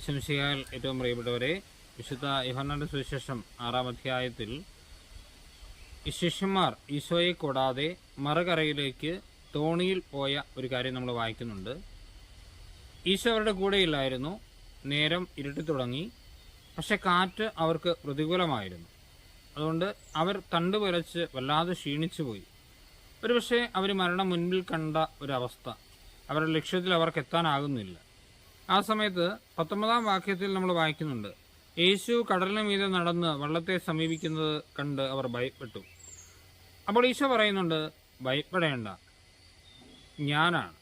വിശംസിയാൽ ഏറ്റവും പ്രിയപ്പെട്ടവരെ വിശുദ്ധ യുഹന്നാന്റെ സുവിശേഷം ആറാം അധ്യായത്തിൽ ശിഷ്യന്മാർ ഈശോയെ കൂടാതെ മറുകരയിലേക്ക് തോണിയിൽ പോയ ഒരു കാര്യം നമ്മൾ വായിക്കുന്നുണ്ട്. ഈശോ അവരുടെ കൂടെയില്ലായിരുന്നു നേരം ഇരുട്ടി തുടങ്ങി പക്ഷെ കാറ്റ് അവർക്ക് പ്രതികൂലമായിരുന്നു. അതുകൊണ്ട് അവർ തണ്ട് പുലച്ച് വല്ലാതെ ക്ഷീണിച്ചു പോയി. ഒരുപക്ഷെ അവർ മരണം മുൻപിൽ കണ്ട ഒരവസ്ഥ അവരുടെ ലക്ഷ്യത്തിൽ അവർക്ക് എത്താനാകുന്നില്ല. ആ സമയത്ത് പത്തൊമ്പതാം വാക്യത്തിൽ നമ്മൾ വായിക്കുന്നുണ്ട് യേശു കടലിന് മീതെ നടന്ന് വള്ളത്തെ സമീപിക്കുന്നത് കണ്ട് അവർ ഭയപ്പെട്ടു. അപ്പോൾ ഈശോ പറയുന്നുണ്ട് ഭയപ്പെടേണ്ട ഞാനാണ്.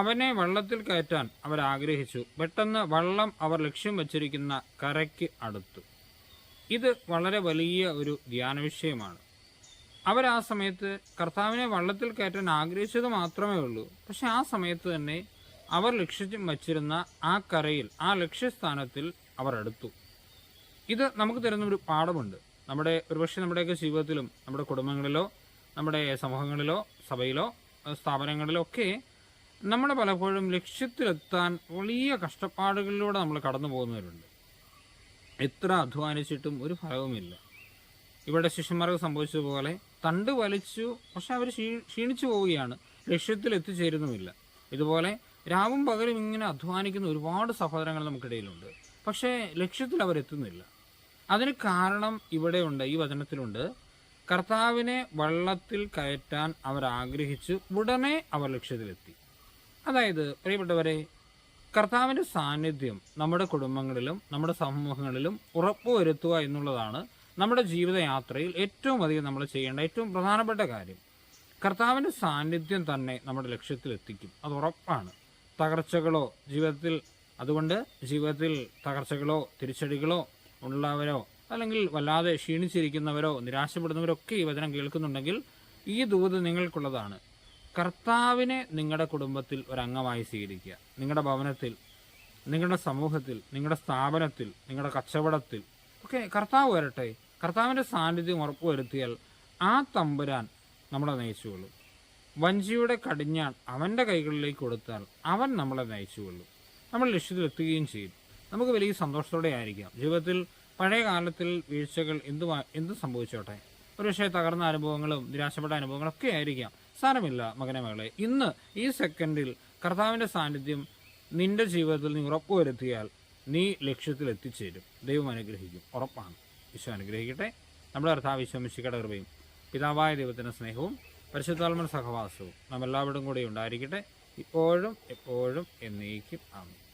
അവനെ വള്ളത്തിൽ കയറ്റാൻ അവർ ആഗ്രഹിച്ചു. പെട്ടെന്ന് വള്ളം അവർ ലക്ഷ്യം വച്ചിരിക്കുന്ന കരയ്ക്ക് അടുത്തു. ഇത് വളരെ വലിയ ഒരു ധ്യാന വിഷയമാണ് അവർ ആ സമയത്ത് കർത്താവിനെ വള്ളത്തിൽ കയറ്റാൻ ആഗ്രഹിച്ചത് മാത്രമേ ഉള്ളൂ. പക്ഷെ ആ സമയത്ത് തന്നെ അവർ ലക്ഷ്യം വച്ചിരുന്ന ആ കരയിൽ ആ ലക്ഷ്യസ്ഥാനത്തിൽ അവർ അടുത്തു. ഇത് നമുക്ക് തരുന്ന ഒരു പാഠമുണ്ട്. നമ്മുടെ ഒരുപക്ഷെ നമ്മുടെയൊക്കെ ജീവിതത്തിലും നമ്മുടെ കുടുംബങ്ങളിലോ നമ്മുടെ സമൂഹങ്ങളിലോ സഭയിലോ സ്ഥാപനങ്ങളിലോ ഒക്കെ നമ്മൾ പലപ്പോഴും ലക്ഷ്യത്തിലെത്താൻ വലിയ കഷ്ടപ്പാടുകളിലൂടെ നമ്മൾ കടന്നു പോകുന്നവരുണ്ട്. എത്ര അധ്വാനിച്ചിട്ടും ഒരു ഫലവുമില്ല. ഇവിടെ ശിഷ്യന്മാർക്ക് സംഭവിച്ചതുപോലെ തണ്ട് വലിച്ചു പക്ഷെ അവർ ക്ഷീണിച്ചു പോവുകയാണ്. ലക്ഷ്യത്തിൽ എത്തിച്ചേരുന്നുമില്ല ഇതുപോലെ രാവും പകലും ഇങ്ങനെ അധ്വാനിക്കുന്ന ഒരുപാട് സഹോദരങ്ങൾ നമുക്കിടയിലുണ്ട്. പക്ഷേ ലക്ഷ്യത്തിൽ അവർ എത്തുന്നില്ല അതിന് കാരണം ഇവിടെയുണ്ട് ഈ വചനത്തിലുണ്ട്. കർത്താവിനെ വള്ളത്തിൽ കയറ്റാൻ അവർ ആഗ്രഹിച്ച് ഉടനെ അവർ ലക്ഷ്യത്തിലെത്തി. അതായത് പ്രിയപ്പെട്ടവരെ കർത്താവിന്റെ സാന്നിധ്യം നമ്മുടെ കുടുംബങ്ങളിലും നമ്മുടെ സമൂഹങ്ങളിലും ഉറപ്പുവരുത്തുക എന്നുള്ളതാണ് നമ്മുടെ ജീവിതയാത്രയിൽ ഏറ്റവും അധികം നമ്മൾ ചെയ്യേണ്ട ഏറ്റവും പ്രധാനപ്പെട്ട കാര്യം. കർത്താവിന്റെ സാന്നിധ്യം തന്നെ നമ്മുടെ ലക്ഷ്യത്തിലെത്തിക്കും. അത് ഉറപ്പാണ്. തകർച്ചകളോ ജീവിതത്തിൽ അതുകൊണ്ട് ജീവിതത്തിൽ തകർച്ചകളോ തിരിച്ചടികളോ ഉള്ളവരോ അല്ലെങ്കിൽ വല്ലാതെ ക്ഷീണിച്ചിരിക്കുന്നവരോ നിരാശപ്പെടുന്നവരോ ഒക്കെ ഈ വചനം കേൾക്കുന്നുണ്ടെങ്കിൽ ഈ ദൂത് നിങ്ങൾക്കുള്ളതാണ്. കർത്താവിനെ നിങ്ങളുടെ കുടുംബത്തിൽ ഒരംഗമായി സ്വീകരിക്കുക. നിങ്ങളുടെ ഭവനത്തിൽ നിങ്ങളുടെ സമൂഹത്തിൽ നിങ്ങളുടെ സ്ഥാപനത്തിൽ നിങ്ങളുടെ കച്ചവടത്തിൽ. ഒക്കെ കർത്താവ് വരട്ടെ. കർത്താവിന്റെ സാന്നിധ്യം ഉറപ്പുവരുത്തിയാൽ ആ തമ്പുരാൻ നമ്മളെ നയിച്ചുകൊള്ളും. വഞ്ചിയുടെ കടിഞ്ഞാൺ അവന്റെ കൈകളിലേക്ക് കൊടുത്താൽ അവൻ നമ്മളെ നയിച്ചുകൊള്ളും. നമ്മൾ ലക്ഷ്യത്തിലെത്തുകയും ചെയ്യും. നമുക്ക് വലിയ സന്തോഷത്തോടെ ആയിരിക്കാം. ജീവിതത്തിൽ പഴയ കാലത്തിൽ വീഴ്ചകൾ എന്ത് എന്ത് സംഭവിച്ചോട്ടെ? ഒരുപക്ഷെ തകർന്ന അനുഭവങ്ങളും നിരാശപ്പെട്ട അനുഭവങ്ങളൊക്കെ ആയിരിക്കാം. സാരമില്ല മകനെ മകളെ. ഇന്ന് ഈ സെക്കൻഡിൽ കർത്താവിന്റെ സാന്നിധ്യം നിന്റെ ജീവിതത്തിൽ നീ ഉറപ്പുവരുത്തിയാൽ നീ ലക്ഷ്യത്തിൽ എത്തിച്ചേരും. ദൈവം അനുഗ്രഹിക്കും. ഉറപ്പാണ്. ഈശോ അനുഗ്രഹിക്കട്ടെ. നമ്മുടെ കർത്താവ് വിശ്വമിശിക്കട കൃപയും പിതാവായ ദൈവത്തിന്റെ സ്നേഹവും പരിശുദ്ധാത്മന സഹവാസവും നാം എല്ലാവരും കൂടെ ഉണ്ടായിരിക്കട്ടെ ഇപ്പോഴും എപ്പോഴും എന്നേക്കും. ആമേൻ.